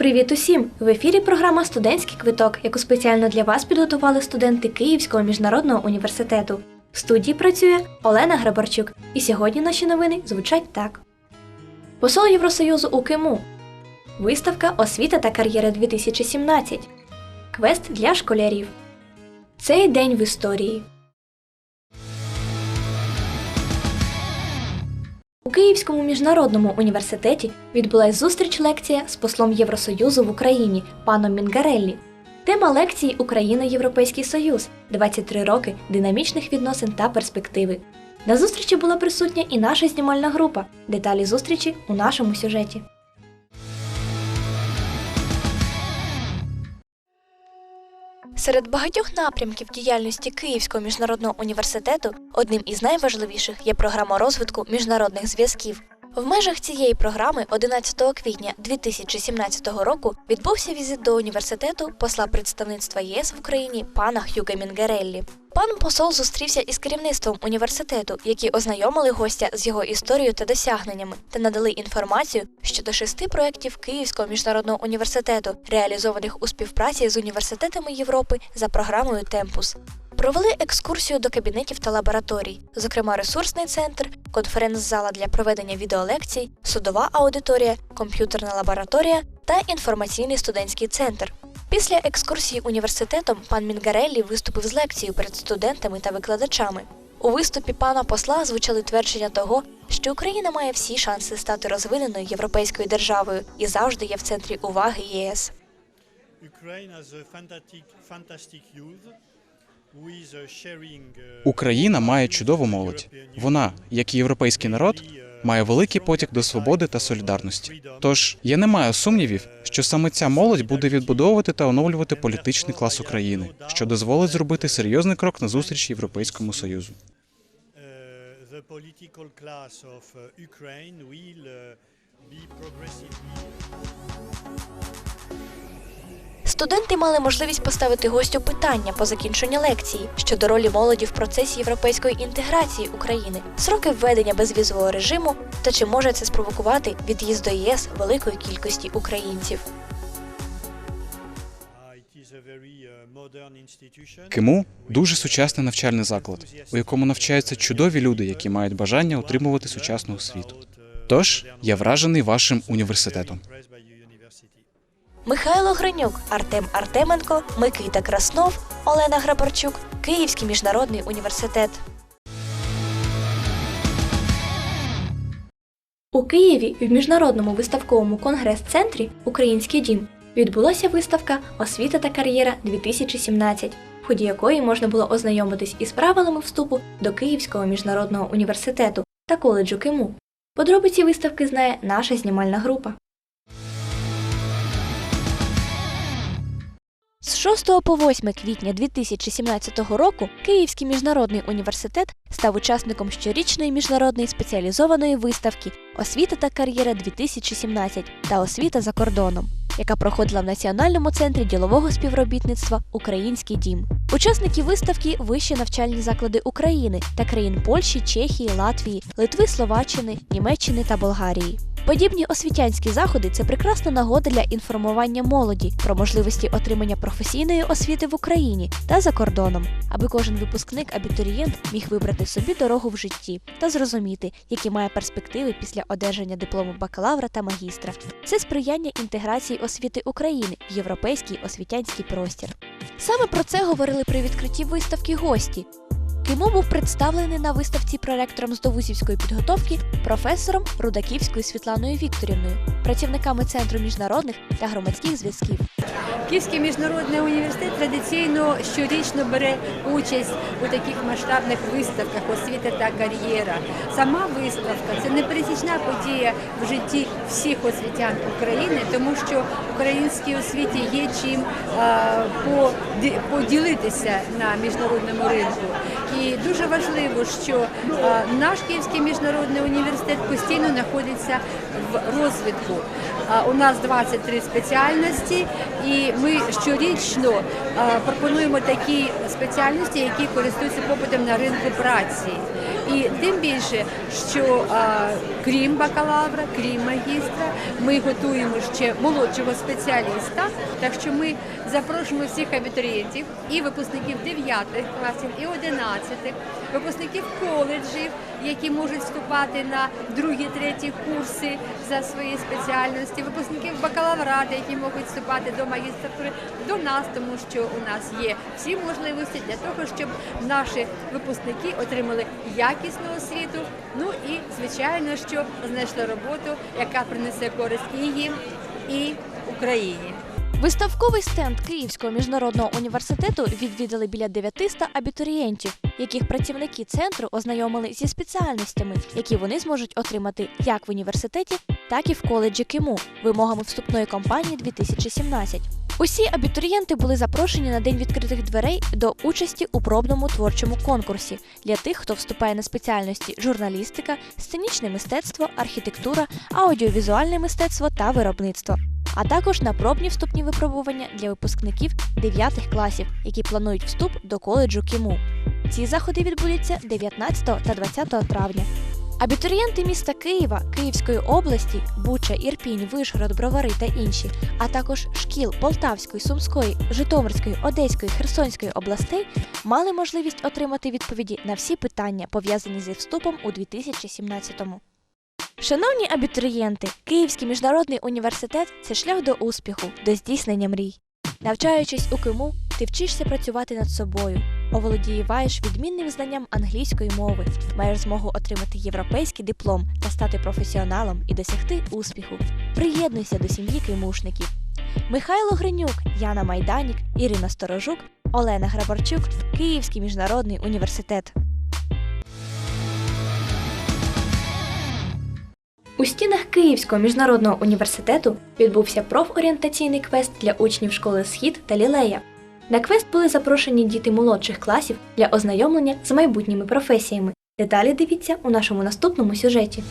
Привіт усім! В ефірі програма Студентський квиток, яку спеціально для вас підготували студенти Київського міжнародного університету. В студії працює Олена Грабарчук, і сьогодні наші новини звучать так: Посол Євросоюзу у Киму. Виставка Освіта та кар'єра 2017. Квест для школярів. Цей день в історії. У Київському міжнародному університеті відбулась зустріч лекція з послом Євросоюзу в Україні паном Мінгареллі. Тема лекції Україна Європейський Союз 23 роки динамічних відносин та перспективи. На зустрічі була присутня і наша знімальна група. Деталі зустрічі у нашому сюжеті. Серед багатьох напрямків діяльності Київського міжнародного університету одним із найважливіших є програма розвитку міжнародних зв'язків. В межах цієї програми 11 квітня 2017 року відбувся візит до університету посла представництва ЄС в Україні пана Хюга Мінгареллі. Пан посол зустрівся із керівництвом університету, які ознайомили гостя з його історією та досягненнями, та надали інформацію щодо шести проєктів Київського міжнародного університету, реалізованих у співпраці з університетами Європи за програмою Темпус. Провели екскурсію до кабінетів та лабораторій, зокрема ресурсний центр, конференц-зала для проведення відеолекцій, судова аудиторія, комп'ютерна лабораторія та інформаційний студентський центр. Після екскурсії університетом пан Мінгареллі виступив з лекцією перед студентами та викладачами. У виступі пана посла звучали твердження того, що Україна має всі шанси стати розвиненою європейською державою і завжди є в центрі уваги ЄС. Uh, uh, Україна має чудову молодь. Вона, як і європейський народ, має великий потяг до свободи та солідарності. Тож я не маю сумнівів, що саме ця молодь буде відбудовувати та оновлювати політичний клас України, що дозволить зробити серйозний крок на зустріч Європейському Союзу. will be progressively Студенти мали можливість поставити гостю питання по закінченню лекції щодо ролі молоді в процесі європейської інтеграції України, сроки введення безвізового режиму та чи може це спровокувати від'їзд до ЄС великої кількості українців. Киму дуже сучасний навчальний заклад, у якому навчаються чудові люди, які мають бажання отримувати сучасну освіту. Тож я вражений вашим університетом. Михайло Гринюк, Артем Артеменко, Микита Краснов, Олена Грабарчук, Київський міжнародний університет. У Києві в міжнародному виставковому конгрес-центрі Український дім відбулася виставка Освіта та кар'єра 2017, в ході якої можна було ознайомитись із правилами вступу до Київського міжнародного університету та коледжу КИМУ. Подробиці виставки знає наша знімальна група. 6 по 8 квітня 2017 року Київський міжнародний університет став учасником щорічної міжнародної спеціалізованої виставки Освіта та кар'єра 2017 та освіта за кордоном, яка проходила в Національному центрі ділового співробітництва Український дім. Учасники виставки вищі навчальні заклади України та країн Польщі, Чехії, Латвії, Литви, Словаччини, Німеччини та Болгарії. Подібні освітянські заходи це прекрасна нагода для інформування молоді про можливості отримання професійної освіти в Україні та за кордоном, аби кожен випускник абітурієнт міг вибрати собі дорогу в житті та зрозуміти, які має перспективи після одержання диплому бакалавра та магістра. Це сприяння інтеграції освіти України в європейський освітянський простір. Саме про це говорили при відкритті виставки гості. Киму був представлений на виставці проректором з довузівської підготовки професором Рудаківською Світланою Вікторівною, працівниками Центру міжнародних та громадських зв'язків. Київський міжнародний університет традиційно щорічно бере участь у таких масштабних виставках освіта та кар'єра. Сама виставка це непересічна подія в житті всіх освітян України, тому що українській освіті є чим поділитися на міжнародному ринку. І дуже важливо, що наш Київський міжнародний університет постійно знаходиться в розвитку. У нас 23 спеціальності, і ми щорічно пропонуємо такі спеціальності, які користуються попитом на ринку праці. І тим більше, що а, крім бакалавра, крім магістра, ми готуємо ще молодшого спеціаліста. Так що ми запрошуємо всіх абітурієнтів і випускників 9 класів, і 11, випускників коледжів, які можуть вступати на другі, треті курси за свої спеціальності, випускників бакалаврату, які можуть вступати до магістратури, до нас, тому що у нас є всі можливості для того, щоб наші випускники отримали якісну освіту. Ну і звичайно, що знайшли роботу, яка принесе користь і їм, і Україні. Виставковий стенд Київського міжнародного університету відвідали біля 900 абітурієнтів, яких працівники центру ознайомили зі спеціальностями, які вони зможуть отримати як в університеті, так і в коледжі КИМУ вимогами вступної кампанії 2017. Усі абітурієнти були запрошені на день відкритих дверей до участі у пробному творчому конкурсі для тих, хто вступає на спеціальності журналістика, сценічне мистецтво, архітектура, аудіовізуальне мистецтво та виробництво а також на пробні вступні випробування для випускників 9 класів, які планують вступ до коледжу КІМУ. Ці заходи відбудуться 19 та 20 травня. Абітурієнти міста Києва, Київської області, Буча, Ірпінь, Вишгород, Бровари та інші, а також шкіл Полтавської, Сумської, Житомирської, Одеської, Херсонської областей мали можливість отримати відповіді на всі питання, пов'язані зі вступом у 2017-му. Шановні абітурієнти, Київський міжнародний університет це шлях до успіху, до здійснення мрій. Навчаючись у КИМУ, ти вчишся працювати над собою, оволодієваєш відмінним знанням англійської мови, маєш змогу отримати європейський диплом та стати професіоналом і досягти успіху. Приєднуйся до сім'ї кимушників. Михайло Гринюк, Яна Майданік, Ірина Сторожук, Олена Грабарчук, Київський міжнародний університет. У стінах Київського міжнародного університету відбувся профорієнтаційний квест для учнів школи Схід та Лілея. На квест були запрошені діти молодших класів для ознайомлення з майбутніми професіями. Деталі дивіться у нашому наступному сюжеті.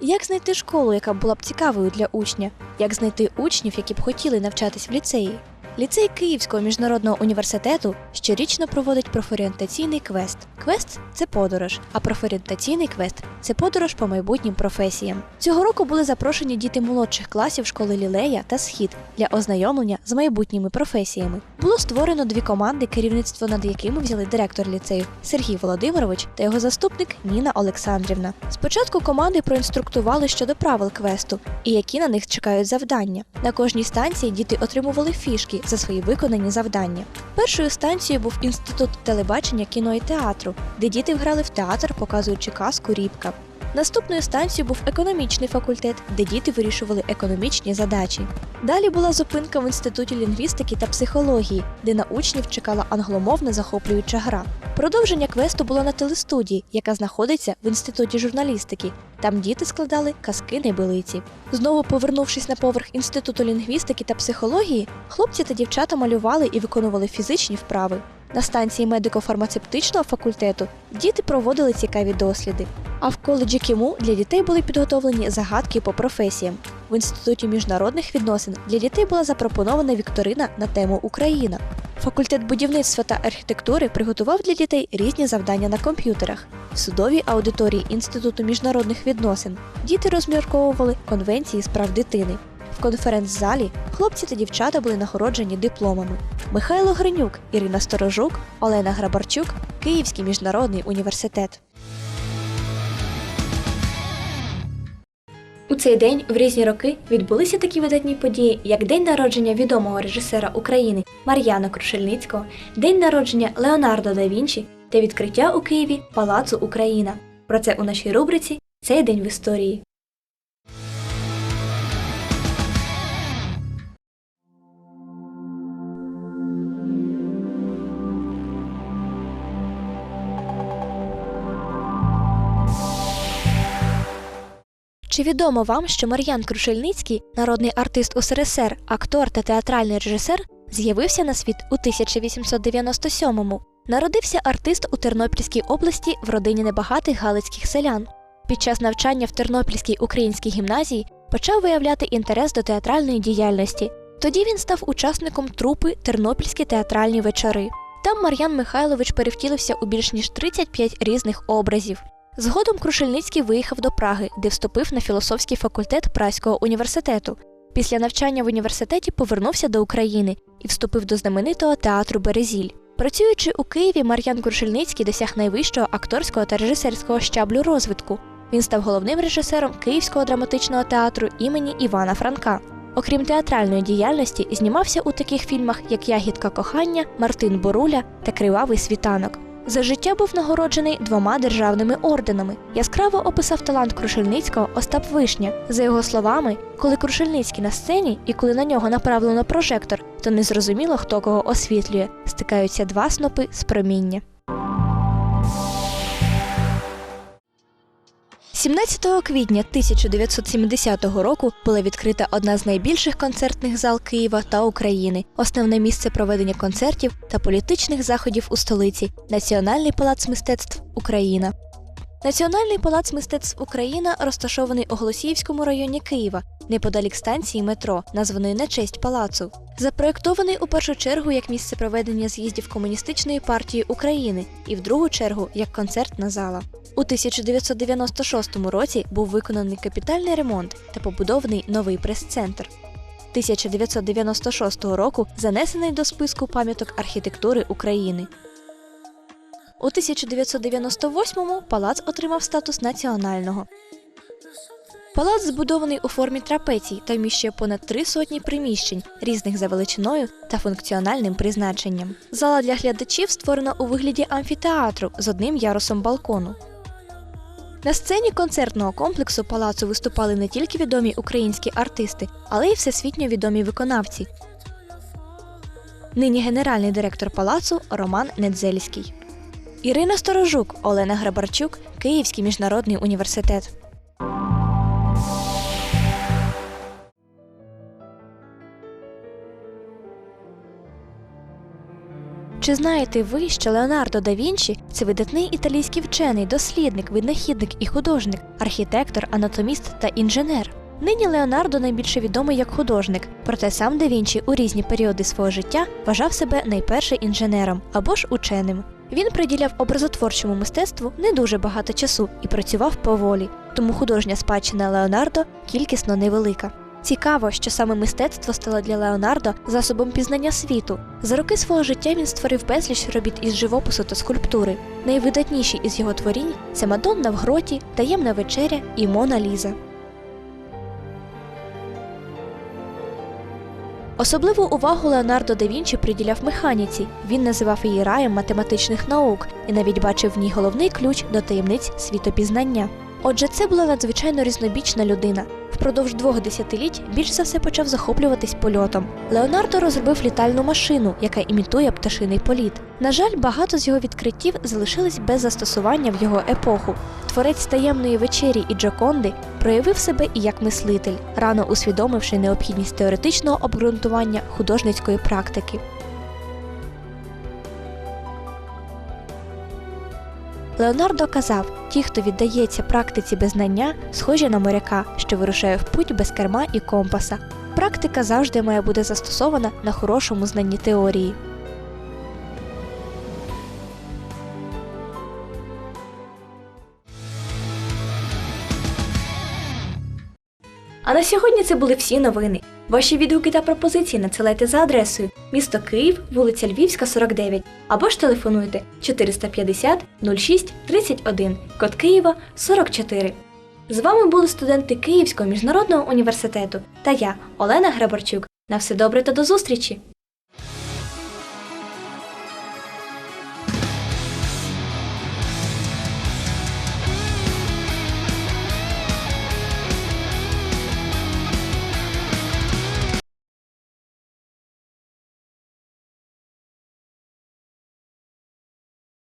Як знайти школу, яка була б цікавою для учня? Як знайти учнів, які б хотіли навчатись в ліцеї? Ліцей Київського міжнародного університету щорічно проводить профорієнтаційний квест. Квест це подорож, а профорієнтаційний квест це подорож по майбутнім професіям. Цього року були запрошені діти молодших класів школи Лілея та Схід для ознайомлення з майбутніми професіями. Було створено дві команди, керівництво над якими взяли директор ліцею Сергій Володимирович та його заступник Ніна Олександрівна. Спочатку команди проінструктували щодо правил квесту і які на них чекають завдання. На кожній станції діти отримували фішки за свої виконані завдання. Першою станцією був інститут телебачення, кіно і театру, де діти грали в театр, показуючи казку Рібка. Наступною станцією був економічний факультет, де діти вирішували економічні задачі. Далі була зупинка в інституті лінгвістики та психології, де на учнів чекала англомовна захоплююча гра. Продовження квесту було на телестудії, яка знаходиться в інституті журналістики. Там діти складали казки небилиці. Знову повернувшись на поверх інституту лінгвістики та психології, хлопці та дівчата малювали і виконували фізичні вправи. На станції медико-фармацевтичного факультету діти проводили цікаві досліди. А в коледжі КІМУ для дітей були підготовлені загадки по професіям. В інституті міжнародних відносин для дітей була запропонована вікторина на тему Україна. Факультет будівництва та архітектури приготував для дітей різні завдання на комп'ютерах. В судовій аудиторії Інституту міжнародних відносин діти розмірковували конвенції з прав дитини. В конференц-залі хлопці та дівчата були нагороджені дипломами. Михайло Гринюк, Ірина Сторожук, Олена Грабарчук, Київський міжнародний університет. У цей день в різні роки відбулися такі видатні події, як день народження відомого режисера України Мар'яна Крушельницького, день народження Леонардо да Вінчі та відкриття у Києві Палацу Україна. Про це у нашій рубриці Цей день в історії. Чи відомо вам, що Мар'ян Крушельницький, народний артист УСРСР, актор та театральний режисер, з'явився на світ у 1897-му? Народився артист у Тернопільській області в родині небагатих галицьких селян. Під час навчання в Тернопільській українській гімназії почав виявляти інтерес до театральної діяльності. Тоді він став учасником трупи Тернопільські театральні вечори. Там Мар'ян Михайлович перевтілився у більш ніж 35 різних образів. Згодом Крушельницький виїхав до Праги, де вступив на філософський факультет Празького університету. Після навчання в університеті повернувся до України і вступив до знаменитого театру Березіль. Працюючи у Києві, Мар'ян Крушельницький досяг найвищого акторського та режисерського щаблю розвитку. Він став головним режисером Київського драматичного театру імені Івана Франка. Окрім театральної діяльності, знімався у таких фільмах, як Ягідка кохання, Мартин Боруля та Кривавий світанок. За життя був нагороджений двома державними орденами. Яскраво описав талант Крушельницького Остап Вишня. За його словами, коли Крушельницький на сцені і коли на нього направлено прожектор, то незрозуміло, хто кого освітлює. Стикаються два снопи з проміння. 17 квітня 1970 року була відкрита одна з найбільших концертних зал Києва та України, основне місце проведення концертів та політичних заходів у столиці Національний палац мистецтв Україна. Національний палац мистецтв Україна розташований у Голосіївському районі Києва, неподалік станції метро, названої на честь палацу. Запроєктований у першу чергу як місце проведення з'їздів Комуністичної партії України і в другу чергу як концертна зала. У 1996 році був виконаний капітальний ремонт та побудований новий прес-центр. 1996 року занесений до списку пам'яток архітектури України. У 1998-му палац отримав статус національного. Палац збудований у формі трапецій та вміщує понад три сотні приміщень, різних за величиною та функціональним призначенням. Зала для глядачів створена у вигляді амфітеатру з одним ярусом балкону. На сцені концертного комплексу палацу виступали не тільки відомі українські артисти, але й всесвітньо відомі виконавці. Нині генеральний директор палацу Роман Недзельський. Ірина Сторожук, Олена Грабарчук, Київський міжнародний університет. Чи знаєте ви, що Леонардо да Вінчі це видатний італійський вчений, дослідник, винахідник і художник, архітектор, анатоміст та інженер? Нині Леонардо найбільше відомий як художник, проте сам да Вінчі у різні періоди свого життя вважав себе найперше інженером або ж ученим. Він приділяв образотворчому мистецтву не дуже багато часу і працював поволі, тому художня спадщина Леонардо кількісно невелика. Цікаво, що саме мистецтво стало для Леонардо засобом пізнання світу. За роки свого життя він створив безліч робіт із живопису та скульптури. Найвидатніші із його творінь це Мадонна в гроті, Таємна вечеря і Мона Ліза. Особливу увагу Леонардо да Вінчі приділяв механіці. Він називав її раєм математичних наук і навіть бачив в ній головний ключ до таємниць світопізнання. Отже, це була надзвичайно різнобічна людина. Впродовж двох десятиліть більш за все почав захоплюватись польотом. Леонардо розробив літальну машину, яка імітує пташиний політ. На жаль, багато з його відкриттів залишились без застосування в його епоху. Творець таємної вечері і Джоконди проявив себе і як мислитель, рано усвідомивши необхідність теоретичного обґрунтування художницької практики. Леонардо казав: ті, хто віддається практиці без знання, схожі на моряка, що вирушає в путь без керма і компаса. Практика завжди має бути застосована на хорошому знанні теорії. На сьогодні це були всі новини. Ваші відгуки та пропозиції надсилайте за адресою місто Київ, вулиця Львівська, 49 або ж телефонуйте 450 06 31, код Києва 44. З вами були студенти Київського міжнародного університету та я, Олена Грабарчук. На все добре та до зустрічі!